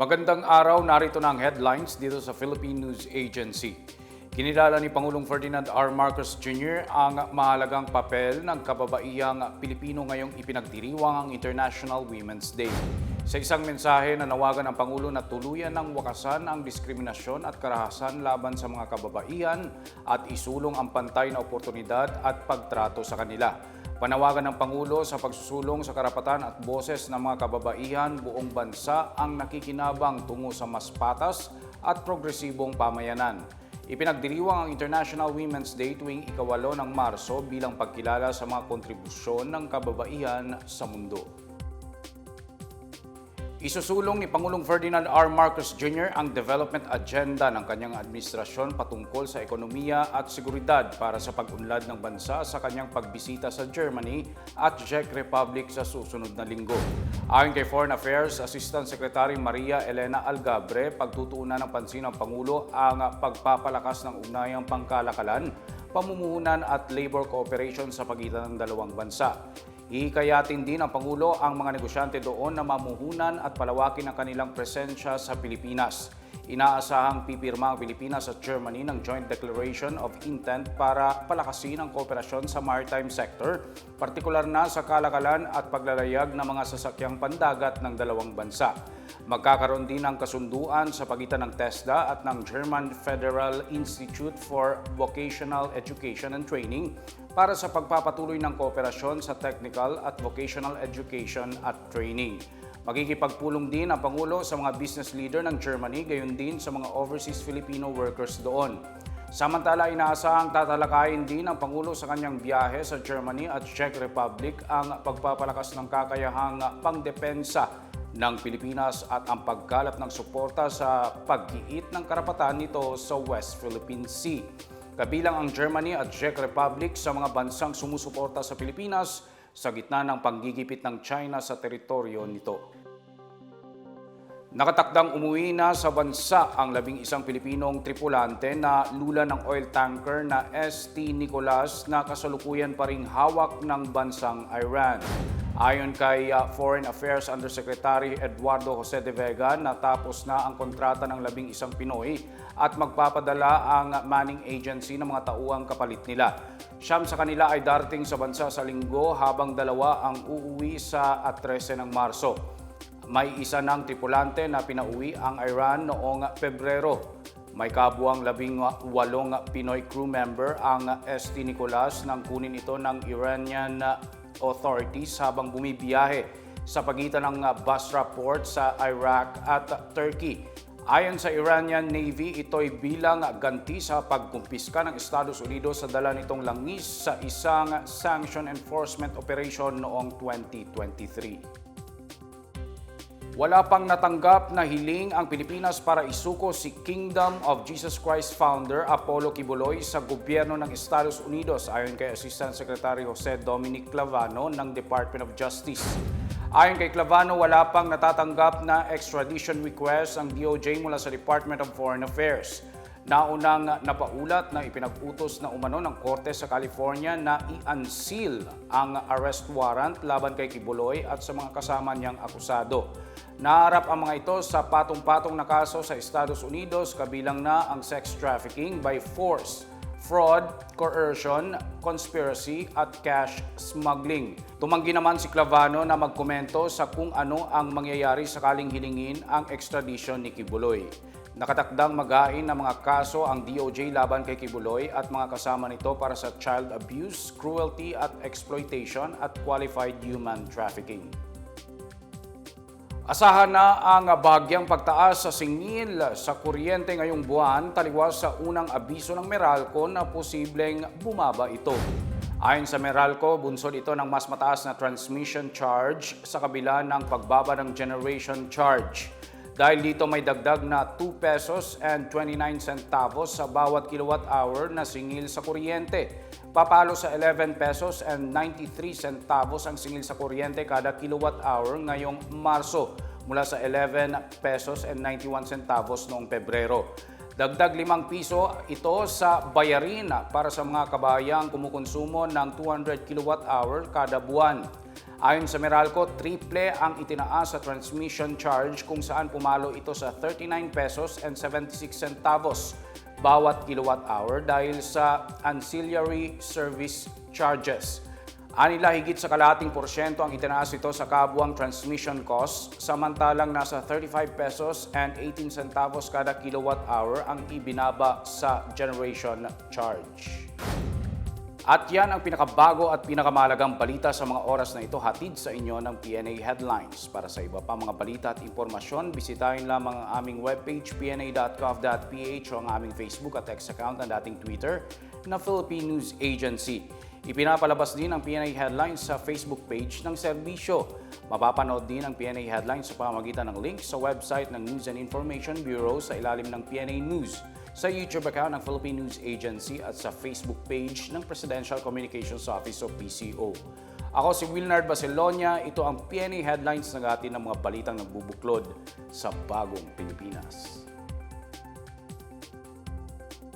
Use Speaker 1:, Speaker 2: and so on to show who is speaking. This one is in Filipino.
Speaker 1: Magandang araw, narito na ang headlines dito sa Philippine News Agency. Kinilala ni Pangulong Ferdinand R. Marcos Jr. ang mahalagang papel ng kababaihang Pilipino ngayong ipinagdiriwang ang International Women's Day. Sa isang mensahe na nawagan ng Pangulo na tuluyan ng wakasan ang diskriminasyon at karahasan laban sa mga kababaihan at isulong ang pantay na oportunidad at pagtrato sa kanila. Panawagan ng Pangulo sa pagsusulong sa karapatan at boses ng mga kababaihan buong bansa ang nakikinabang tungo sa mas patas at progresibong pamayanan. Ipinagdiriwang ang International Women's Day tuwing ikawalo ng Marso bilang pagkilala sa mga kontribusyon ng kababaihan sa mundo. Isusulong ni Pangulong Ferdinand R. Marcos Jr. ang development agenda ng kanyang administrasyon patungkol sa ekonomiya at seguridad para sa pag-unlad ng bansa sa kanyang pagbisita sa Germany at Czech Republic sa susunod na linggo. Ayon kay Foreign Affairs Assistant Secretary Maria Elena Algabre, pagtutuunan ng pansin ng Pangulo ang pagpapalakas ng ugnayang pangkalakalan, pamumuhunan at labor cooperation sa pagitan ng dalawang bansa. Hihikayatin din ng Pangulo ang mga negosyante doon na mamuhunan at palawakin ang kanilang presensya sa Pilipinas. Inaasahang pipirma ang Pilipinas at Germany ng Joint Declaration of Intent para palakasin ang kooperasyon sa maritime sector, partikular na sa kalakalan at paglalayag ng mga sasakyang pandagat ng dalawang bansa. Magkakaroon din ng kasunduan sa pagitan ng TESDA at ng German Federal Institute for Vocational Education and Training para sa pagpapatuloy ng kooperasyon sa technical at vocational education at training. Magkikipagpulong din ang Pangulo sa mga business leader ng Germany, gayon din sa mga overseas Filipino workers doon. Samantala, inaasahang tatalakayin din ng Pangulo sa kanyang biyahe sa Germany at Czech Republic ang pagpapalakas ng kakayahang pangdepensa ng Pilipinas at ang pagkalap ng suporta sa paggiit ng karapatan nito sa West Philippine Sea. Kabilang ang Germany at Czech Republic sa mga bansang sumusuporta sa Pilipinas sa gitna ng panggigipit ng China sa teritoryo nito. Nakatakdang umuwi na sa bansa ang labing isang Pilipinong tripulante na lula ng oil tanker na ST Nicolas na kasalukuyan pa ring hawak ng bansang Iran. Ayon kay uh, Foreign Affairs Undersecretary Eduardo Jose de Vega, natapos na ang kontrata ng labing isang Pinoy at magpapadala ang manning agency ng mga tauang kapalit nila. Siyam sa kanila ay darating sa bansa sa linggo habang dalawa ang uuwi sa at 13 ng Marso. May isa ng tripulante na pinauwi ang Iran noong Pebrero. May kabuang labing walong Pinoy crew member ang ST Nicolas nang kunin ito ng Iranian authorities habang bumibiyahe sa pagitan ng Basra port sa Iraq at Turkey. Ayon sa Iranian Navy, ito'y bilang ganti sa pagkumpiska ng Estados Unidos sa dala nitong langis sa isang sanction enforcement operation noong 2023. Wala pang natanggap na hiling ang Pilipinas para isuko si Kingdom of Jesus Christ founder Apollo Kibuloy sa gobyerno ng Estados Unidos ayon kay Assistant Secretary Jose Dominic Clavano ng Department of Justice. Ayon kay Clavano, wala pang natatanggap na extradition request ang DOJ mula sa Department of Foreign Affairs. Naunang napaulat na ipinag-utos na umano ng Korte sa California na i-unseal ang arrest warrant laban kay Kibuloy at sa mga kasama niyang akusado. Naharap ang mga ito sa patong-patong na kaso sa Estados Unidos kabilang na ang sex trafficking by force, fraud, coercion, conspiracy at cash smuggling. Tumanggi naman si Clavano na magkomento sa kung ano ang mangyayari sakaling hilingin ang extradition ni Kibuloy. Nakatakdang magain ng mga kaso ang DOJ laban kay Kibuloy at mga kasama nito para sa child abuse, cruelty at exploitation at qualified human trafficking. Asahan na ang bagyang pagtaas sa singil sa kuryente ngayong buwan taliwas sa unang abiso ng Meralco na posibleng bumaba ito. Ayon sa Meralco, bunsod ito ng mas mataas na transmission charge sa kabila ng pagbaba ng generation charge. Dahil dito may dagdag na 2 pesos and 29 centavos sa bawat kilowatt hour na singil sa kuryente. Papalo sa 11 pesos and 93 centavos ang singil sa kuryente kada kilowatt hour ngayong Marso mula sa 11 pesos and 91 centavos noong Pebrero. Dagdag 5 piso ito sa bayarin para sa mga kabayang kumukonsumo ng 200 kilowatt hour kada buwan. Ayon sa Meralco, triple ang itinaas sa transmission charge kung saan pumalo ito sa 39 pesos and 76 centavos bawat kilowatt hour dahil sa ancillary service charges. Anila higit sa kalahating porsyento ang itinaas ito sa kabuang transmission cost, samantalang nasa 35 pesos and 18 centavos kada kilowatt hour ang ibinaba sa generation charge. At yan ang pinakabago at pinakamalagang balita sa mga oras na ito hatid sa inyo ng PNA Headlines. Para sa iba pa mga balita at impormasyon, bisitahin lamang ang aming webpage pna.gov.ph o ang aming Facebook at X account ng dating Twitter na Philippine News Agency. Ipinapalabas din ang PNA Headlines sa Facebook page ng serbisyo. Mapapanood din ang PNA Headlines sa pamamagitan ng link sa website ng News and Information Bureau sa ilalim ng PNA News, sa YouTube account ng Philippine News Agency at sa Facebook page ng Presidential Communications Office o PCO. Ako si Wilnard Baselonia, ito ang PNA Headlines na ng mga balitang nagbubuklod sa bagong Pilipinas.